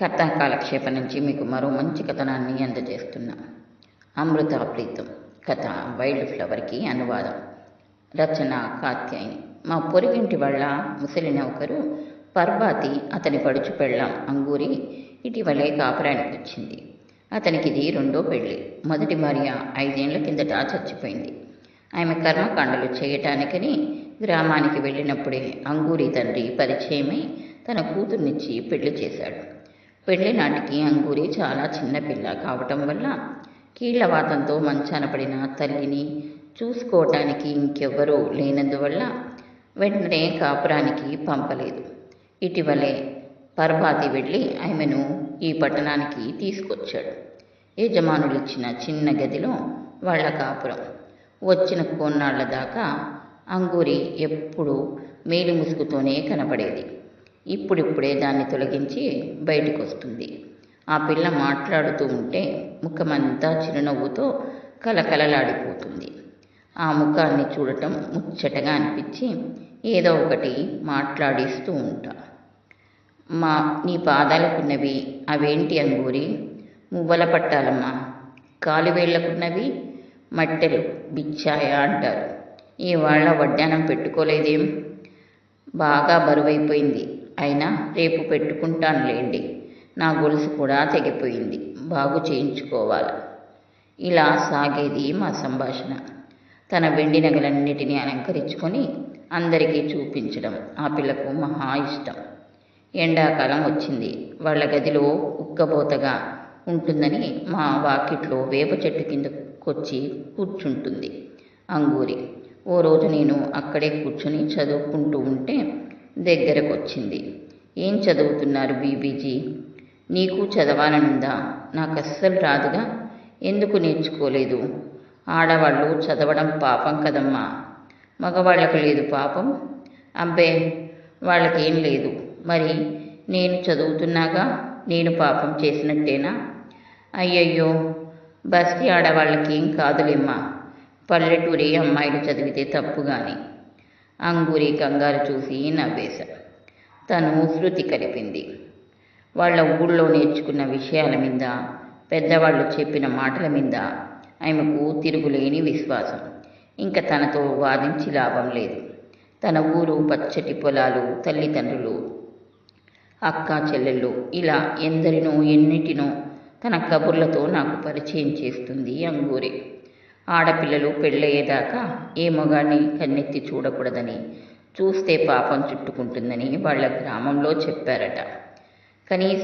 కథా కాలక్షేపం నుంచి మీకు మరో మంచి కథనాన్ని అందజేస్తున్నా. అమృత ప్రీతం కథ వైల్డ్ ఫ్లవర్కి అనువాదం. రచన కాత్యాయని. మా పొరుగింటి వాళ్ళ ముసలిన ఒకరు పర్బాతి అతని పడుచు పెళ్ళాం అంగూరి ఇటీవలే కాపురానికి వచ్చింది. అతనికి ఇది రెండో పెళ్ళి. మొదటి భార్య ఐదేళ్ళ కిందట చచ్చిపోయింది. ఆమె కర్మకాండలు చేయటానికని గ్రామానికి వెళ్ళినప్పుడే అంగూరి తండ్రి పరిచయమై తన కూతుర్నిచ్చి పెళ్ళి చేశాడు. పెళ్ళి నాటికి అంగూరి చాలా చిన్నపిల్ల కావటం వల్ల కీళ్ళవాతంతో మంచాన పడిన తల్లిని చూసుకోవటానికి ఇంకెవ్వరూ లేనందువల్ల వెంటనే కాపురానికి పంపలేదు. ఇటీవలే పరపాతి వెళ్ళి ఆమెను ఈ పట్టణానికి తీసుకొచ్చాడు. యజమానులిచ్చిన చిన్న గదిలో వాళ్ళ కాపురం. వచ్చిన కొన్నాళ్ళ దాకా అంగూరి ఎప్పుడూ మేలు ముసుగుతోనే కనపడేది. ఇప్పుడిప్పుడే దాన్ని తొలగించి బయటకు వస్తుంది ఆ పిల్ల మాట్లాడుతూ ఉంటే ముఖమంతా చిరునవ్వుతో కలకలలాడిపోతుంది ఆ ముఖాన్ని చూడటం ముచ్చటగా అనిపించి ఏదో ఒకటి మాట్లాడిస్తూ ఉంటా. మా నీ పాదాలకున్నవి అవేంటి అంగూరి? మువ్వల పట్టాలమ్మా. కాలువేళ్ళకున్నవి మట్టెలు బిచ్చాయ అంటారు. ఇవాళ వడ్డానం పెట్టుకోలేదేం? బాగా బరువైపోయింది. అయినా రేపు పెట్టుకుంటానులేండి. నా గొలుసు కూడా తెగిపోయింది. బాగు చేయించుకోవాలి. ఇలా సాగేది మా సంభాషణ. తన వెండి నగలన్నిటినీ అలంకరించుకొని అందరికీ చూపించడం ఆ పిల్లకు మహా ఇష్టం. ఎండాకాలం వచ్చింది. వాళ్ళ గదిలో ఉక్కబోతగా ఉంటుందని మా వాకిట్లో వేప చెట్టు కిందకొచ్చి కూర్చుంటుంది. అంగూరి ఓ రోజు నేను అక్కడే కూర్చుని చదువుకుంటూ ఉంటే దగ్గరకు వచ్చింది ఏం చదువుతున్నారు బీబీజీ? నీకు చదవాలనుందా? నాకు అస్సలు రాదుగా. ఎందుకు నేర్చుకోలేదు? ఆడవాళ్ళు చదవడం పాపం కదమ్మా. మగవాళ్ళకు లేదు పాపం. అబ్బే వాళ్ళకేం లేదు. మరి నేను చదువుతున్నాగా? నేను పాపం చేసినట్టేనా? అయ్యయ్యో బస్తీ ఆడవాళ్ళకి ఏం కాదులేమ్మా. పల్లెటూరి అమ్మాయిలు చదివితే తప్పు కానీ అంగూరి కంగారు చూసి నవ్వేశాడు. తను శృతి కలిపింది. వాళ్ళ ఊళ్ళో నేర్చుకున్న విషయాల మీద పెద్దవాళ్ళు చెప్పిన మాటల మీద ఆమెకు తిరుగులేని విశ్వాసం. ఇంకా తనతో వాదించి లాభం లేదు. తన ఊరు పచ్చటి పొలాలు తల్లిదండ్రులు అక్క చెల్లెళ్ళు ఇలా ఎందరినో ఎన్నిటినో తన కబుర్లతో నాకు పరిచయం చేస్తుంది అంగూరి. ఆడపిల్లలు పెళ్ళయ్యేదాకా ఏ మొగాన్ని కన్నెత్తి చూడకూడదని చూస్తే పాపం చుట్టుకుంటుందని వాళ్ళ గ్రామంలో చెప్పారట. కనీసం